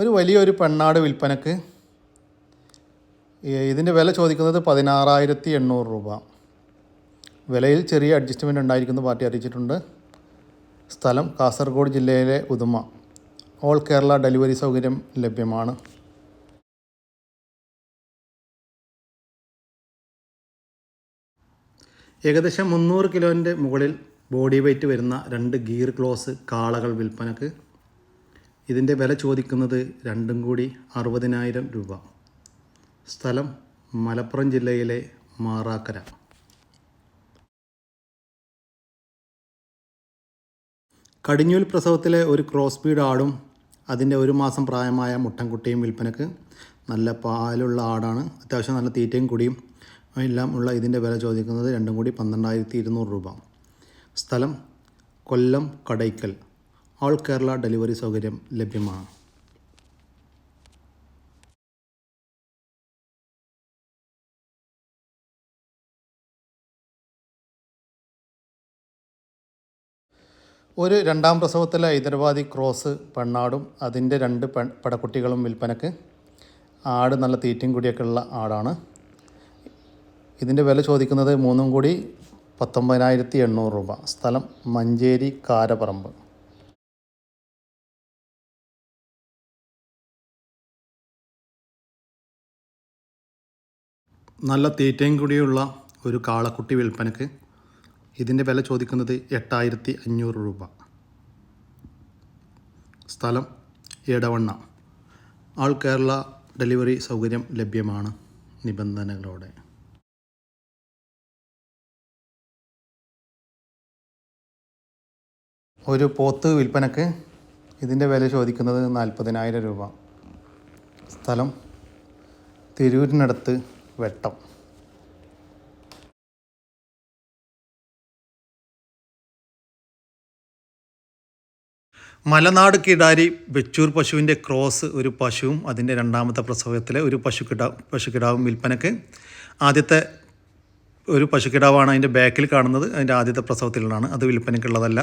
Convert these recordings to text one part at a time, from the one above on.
ഒരു വലിയൊരു പെണ്ണാട് വിൽപ്പനക്ക് ഇതിന്റെ വില ചോദിക്കുന്നത് പതിനാറായിരത്തി എണ്ണൂറ് രൂപ. വിലയിൽ ചെറിയ അഡ്ജസ്റ്റ്മെന്റ് ഉണ്ടായിരിക്കുന്നു പാർട്ടി അറിയിച്ചിട്ടുണ്ട്. സ്ഥലം കാസർഗോഡ് ജില്ലയിലെ ഉദുമ. ഓൾ കേരള ഡെലിവറി സൗകര്യം ലഭ്യമാണ്. ഏകദേശം മുന്നൂറ് കിലോന്റെ മുകളിൽ ബോഡി വെയ്റ്റ് വരുന്ന രണ്ട് ഗീർ ക്ലോസ് കാളകൾ വിൽപ്പനക്ക്. ഇതിന്റെ വില ചോദിക്കുന്നത് രണ്ടും കൂടി അറുപതിനായിരം രൂപ. സ്ഥലം മലപ്പുറം ജില്ലയിലെ മാറാക്കര. കടിഞ്ഞൂൽ പ്രസവത്തിലെ ഒരു ക്രോസ് ബീഡ് ആടും അതിന്റെ ഒരു മാസം പ്രായമായ മുട്ടൻകുട്ടിയും വിൽപ്പനക്ക് നല്ല പാലുള്ള ആടാണ്. അത്യാവശ്യം നല്ല തീറ്റയും കുടിയും എല്ലാം ഉള്ള ഇതിന്റെ വില ചോദിക്കുന്നത് രണ്ടും കൂടി പന്ത്രണ്ടായിരത്തി ഇരുന്നൂറ് രൂപ. സ്ഥലം കൊല്ലം കടയ്ക്കൽ. ഓൾ കേരള ഡെലിവറി സൗകര്യം ലഭ്യമാണ് ഒരു രണ്ടാം പ്രസവത്തിലെ ഹൈദരാബാദി ക്രോസ് പെണ്ണാടും അതിന്റെ രണ്ട് പെൺ പടക്കുട്ടികളും വിൽപ്പനക്ക്. ആട് നല്ല തീറ്റയും കൂടിയൊക്കെ ഉള്ള ആടാണ്. ഇതിന്റെ വില ചോദിക്കുന്നത് മൂന്നും കൂടി പത്തൊമ്പതിനായിരത്തി എണ്ണൂറ് രൂപ. സ്ഥലം മഞ്ചേരി കാരപ്പറമ്പ് നല്ല തീറ്റയും കൂടിയുള്ള ഒരു കാളക്കുട്ടി വിൽപ്പനക്ക് ഇതിന്റെ വില ചോദിക്കുന്നത് എട്ടായിരത്തി അഞ്ഞൂറ് രൂപ. സ്ഥലം എടവണ്ണ. ആൾ കേരള ഡെലിവറി സൗകര്യം ലഭ്യമാണ് നിബന്ധനകളോടെ. ഒരു പോത്ത് വിൽപ്പനക്ക് ഇതിന്റെ വില ചോദിക്കുന്നത് നാൽപ്പതിനായിരം രൂപ. സ്ഥലം തിരൂരിനടുത്ത് വെട്ടം. മലനാട് കിടാരി വെച്ചൂർ പശുവിന്റെ ക്രോസ് ഒരു പശുവും അതിന്റെ രണ്ടാമത്തെ പ്രസവത്തിലെ ഒരു പശുക്കിടാ പശുക്കിടാവും വിൽപ്പനക്ക്. ആദ്യത്തെ ഒരു പശുക്കിടാവാണ് അതിന്റെ ബാക്കിൽ കാണുന്നത് അതിന്റെ ആദ്യത്തെ പ്രസവത്തിലാണ് അത് വിൽപ്പനയ്ക്കുള്ളതല്ല.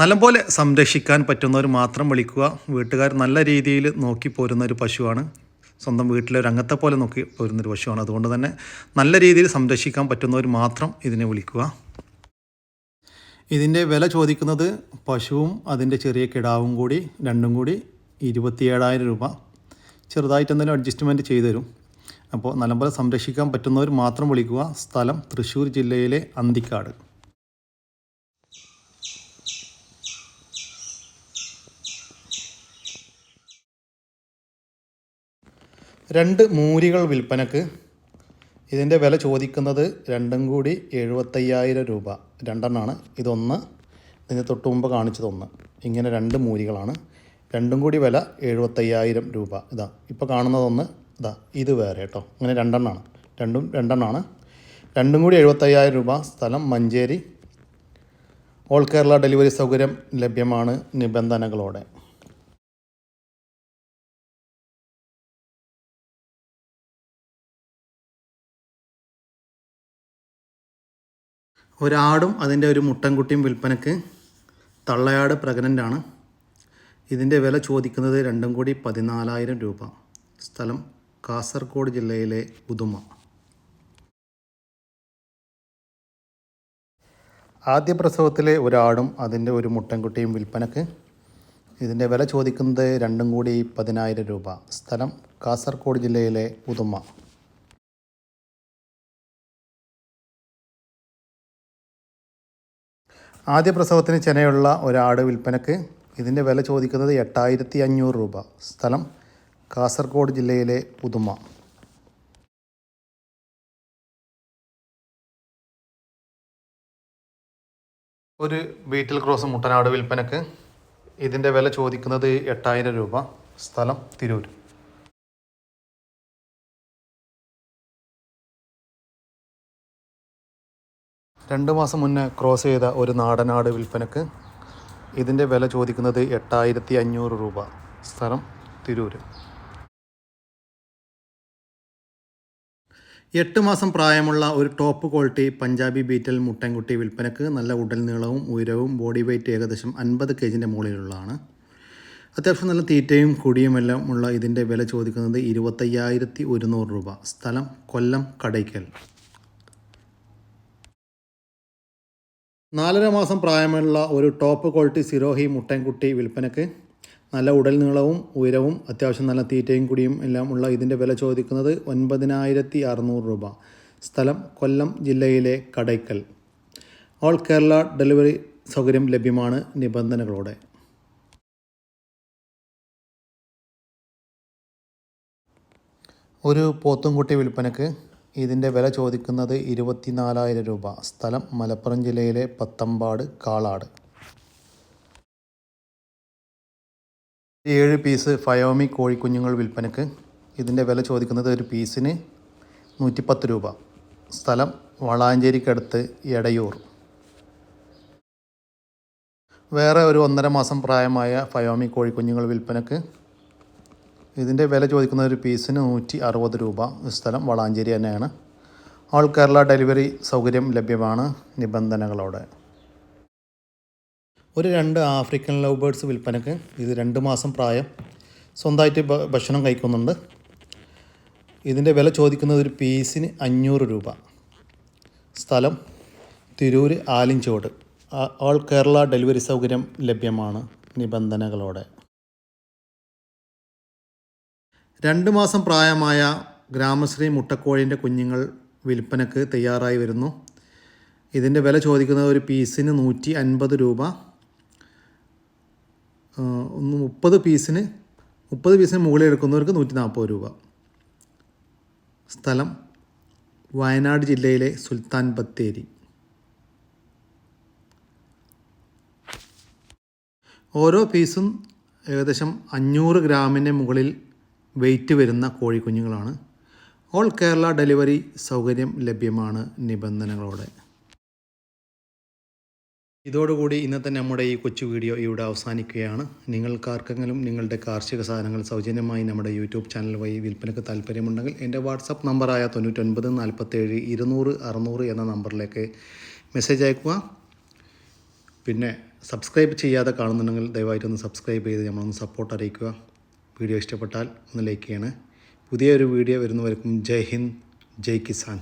നല്ലപോലെ സംരക്ഷിക്കാൻ പറ്റുന്നവർ മാത്രം വിളിക്കുക വീട്ടുകാർ നല്ല രീതിയിൽ നോക്കി പോരുന്ന ഒരു പശുവാണ്. സ്വന്തം വീട്ടിലെ ഒരു അംഗത്തെ പോലെ നോക്കി പോരുന്നൊരു പശുവാണ്. അതുകൊണ്ട് തന്നെ നല്ല രീതിയിൽ സംരക്ഷിക്കാൻ പറ്റുന്നവർ മാത്രം ഇതിനെ വിളിക്കുക. ഇതിന്റെ വില ചോദിക്കുന്നത് പശുവും അതിന്റെ ചെറിയ കിടാവും കൂടി രണ്ടും കൂടി ഇരുപത്തിയേഴായിരം രൂപ. ചെറുതായിട്ട് എന്തെങ്കിലും അഡ്ജസ്റ്റ്മെന്റ് ചെയ്തു തരും അപ്പോൾ നല്ലപോലെ സംരക്ഷിക്കാൻ പറ്റുന്നവർ മാത്രം വിളിക്കുക. സ്ഥലം തൃശ്ശൂർ ജില്ലയിലെ അന്തിക്കാട്. രണ്ട് മൂരികൾ വിൽപ്പനക്ക് ഇതിന്റെ വില ചോദിക്കുന്നത് രണ്ടും കൂടി എഴുപത്തയ്യായിരം രൂപ. രണ്ടെണ്ണമാണ് ഇതൊന്ന് ഇതിന് തൊട്ട് മുമ്പ് കാണിച്ചതൊന്ന്. ഇങ്ങനെ രണ്ട് മൂരികളാണ്. രണ്ടും കൂടി വില എഴുപത്തയ്യായിരം രൂപ. ഇതാ ഇപ്പോൾ കാണുന്നതൊന്ന് ഇതാ ഇത് വേറെ കേട്ടോ. ഇങ്ങനെ രണ്ടെണ്ണമാണ് രണ്ടും രണ്ടെണ്ണമാണ് രണ്ടും കൂടി എഴുപത്തയ്യായിരം രൂപ. സ്ഥലം മഞ്ചേരി. ഓൾ കേരള ഡെലിവറി സൗകര്യം ലഭ്യമാണ് നിബന്ധനകളോടെ. ഒരാടും അതിന്റെ ഒരു മുട്ടൻകുട്ടിയും വിൽപ്പനയ്ക്ക് തള്ളയാട് പ്രഗ്നന്റ് ആണ് ഇതിന്റെ വില ചോദിക്കുന്നത് രണ്ടും കൂടി പതിനാലായിരം രൂപ. സ്ഥലം കാസർഗോഡ് ജില്ലയിലെ ഉദുമ ആദ്യ പ്രസവത്തിലെ ഒരാടും അതിന്റെ ഒരു മുട്ടൻകുട്ടിയും വിൽപ്പനക്ക് ഇതിന്റെ വില ചോദിക്കുന്നത് രണ്ടും കൂടി പതിനായിരം രൂപ. സ്ഥലം കാസർഗോഡ് ജില്ലയിലെ ഉദുമ ആദ്യ പ്രസവത്തിന് ചെനയുള്ള ഒരാട് വിൽപ്പനക്ക് ഇതിന്റെ വില ചോദിക്കുന്നത് എട്ടായിരത്തി അഞ്ഞൂറ് രൂപ. സ്ഥലം കാസർഗോഡ് ജില്ലയിലെ പുതുമ. ഒരു ബീറ്റിൽ ക്രോസ് മുട്ടനാട് വിൽപ്പനക്ക് ഇതിന്റെ വില ചോദിക്കുന്നത് എട്ടായിരം രൂപ. സ്ഥലം തിരൂർ രണ്ട് മാസം മുന്നേ ക്രോസ് ചെയ്ത ഒരു നാടനാട് വിൽപ്പനക്ക് ഇതിന്റെ വില ചോദിക്കുന്നത് എട്ടായിരത്തി അഞ്ഞൂറ് രൂപ. സ്ഥലം തിരൂർ എട്ട് മാസം പ്രായമുള്ള ഒരു ടോപ്പ് ക്വാളിറ്റി പഞ്ചാബി ബീറ്റൽ മുട്ടൻകുട്ടി വിൽപ്പനക്ക് നല്ല ഉടൽ നീളവും ഉയരവും ബോഡി വെയ്റ്റ് ഏകദേശം അൻപത് കെ ജിന്റെ മുകളിലുള്ളതാണ്. അത്യാവശ്യം നല്ല തീറ്റയും കുടിയുമെല്ലാം ഉള്ള ഇതിന്റെ വില ചോദിക്കുന്നത് ഇരുപത്തയ്യായിരത്തി ഒരുന്നൂറ് രൂപ. സ്ഥലം കൊല്ലം കടയ്ക്കൽ. നാലര മാസം പ്രായമുള്ള ഒരു ടോപ്പ് ക്വാളിറ്റി സിരോഹി മുട്ടൻകുട്ടി വിൽപ്പനയ്ക്ക് നല്ല ഉടൽ നീളവും ഉയരവും അത്യാവശ്യം നല്ല തീറ്റയും കുടിയും എല്ലാം ഉള്ള ഇതിന്റെ വില ചോദിക്കുന്നത് ഒൻപതിനായിരത്തി അറുന്നൂറ് രൂപ. സ്ഥലം കൊല്ലം ജില്ലയിലെ കടയ്ക്കൽ. ഓൾ കേരള ഡെലിവറി സൗകര്യം ലഭ്യമാണ് നിബന്ധനകളോടെ. ഒരു പോത്തുംകുട്ടി വിൽപ്പനക്ക് ഇതിന്റെ വില ചോദിക്കുന്നത് ഇരുപത്തിനാലായിരം രൂപ. സ്ഥലം മലപ്പുറം ജില്ലയിലെ പത്തമ്പാട് കാളാട്. ഏഴ് പീസ് ഫയോമി കോഴിക്കുഞ്ഞുങ്ങൾ വിൽപ്പനക്ക്. ഇതിന്റെ വില ചോദിക്കുന്നത് ഒരു പീസിന് നൂറ്റിപ്പത്ത് രൂപ. സ്ഥലം വളാഞ്ചേരിക്കടുത്ത് എടയൂർ. വേറെ ഒരു ഒന്നര മാസം പ്രായമായ ഫയോമി കോഴിക്കുഞ്ഞുങ്ങൾ വിൽപ്പനക്ക് ഇതിന്റെ വില ചോദിക്കുന്ന ഒരു പീസിന് നൂറ്റി അറുപത് രൂപ. സ്ഥലം വളാഞ്ചേരി തന്നെയാണ്. ഓൾ കേരള ഡെലിവറി സൗകര്യം ലഭ്യമാണ് നിബന്ധനകളോടെ. ഒരു രണ്ട് ആഫ്രിക്കൻ ലവ് ബേർഡ്സ് വിൽപ്പനക്ക് ഇത് രണ്ട് മാസം പ്രായം. സ്വന്തമായിട്ട് ഭക്ഷണം കഴിക്കുന്നുണ്ട്. ഇതിന്റെ വില ചോദിക്കുന്നത് ഒരു പീസിന് അഞ്ഞൂറ് രൂപ. സ്ഥലം തിരൂർ ആലിഞ്ചോട് ഓൾ കേരള ഡെലിവറി സൗകര്യം ലഭ്യമാണ് നിബന്ധനകളോടെ. രണ്ട് മാസം പ്രായമായ ഗ്രാമശ്രീ മുട്ടക്കോഴിന്റെ കുഞ്ഞുങ്ങൾ വിൽപ്പനക്ക് തയ്യാറായി വരുന്നു. ഇതിന്റെ വില ചോദിക്കുന്നത് ഒരു പീസിന് നൂറ്റി അൻപത് രൂപ. മുപ്പത് പീസിന് മുപ്പത് പീസിന് മുകളിൽ എടുക്കുന്നവർക്ക് നൂറ്റി നാൽപ്പത് രൂപ. സ്ഥലം വയനാട് ജില്ലയിലെ സുൽത്താൻ ബത്തേരി. ഓരോ പീസും ഏകദേശം അഞ്ഞൂറ് ഗ്രാമിന് മുകളിൽ വെയിറ്റ് വരുന്ന കോഴിക്കുഞ്ഞുങ്ങളാണ്. ഓൾ കേരള ഡെലിവറി സൗകര്യം ലഭ്യമാണ് നിബന്ധനകളോടെ. ഇതോടുകൂടി ഇന്നത്തെ നമ്മുടെ ഈ കൊച്ചു വീഡിയോ ഇവിടെ അവസാനിക്കുകയാണ്. നിങ്ങൾക്കാർക്കെങ്കിലും നിങ്ങളുടെ കാർഷിക സാധനങ്ങൾ സൗജന്യമായി നമ്മുടെ യൂട്യൂബ് ചാനൽ വഴി വിൽപ്പനയ്ക്ക് താല്പര്യമുണ്ടെങ്കിൽ എന്റെ വാട്സപ്പ് നമ്പറായ തൊണ്ണൂറ്റൊൻപത് നാൽപ്പത്തേഴ് ഇരുന്നൂറ് അറുന്നൂറ് എന്ന നമ്പറിലേക്ക് മെസ്സേജ് അയക്കുക. പിന്നെ സബ്സ്ക്രൈബ് ചെയ്യാതെ കാണുന്നുണ്ടെങ്കിൽ ദയവായിട്ടൊന്ന് സബ്സ്ക്രൈബ് ചെയ്ത് നമ്മളൊന്ന് സപ്പോർട്ട് അറിയിക്കുക വീഡിയോ ഇഷ്ടപ്പെട്ടാൽ ഒന്ന് ലൈക്ക് ചെയ്യണേ. പുതിയൊരു വീഡിയോ വരുന്നവർക്കും ജയ് ഹിന്ദ് ജയ് കിസാൻ.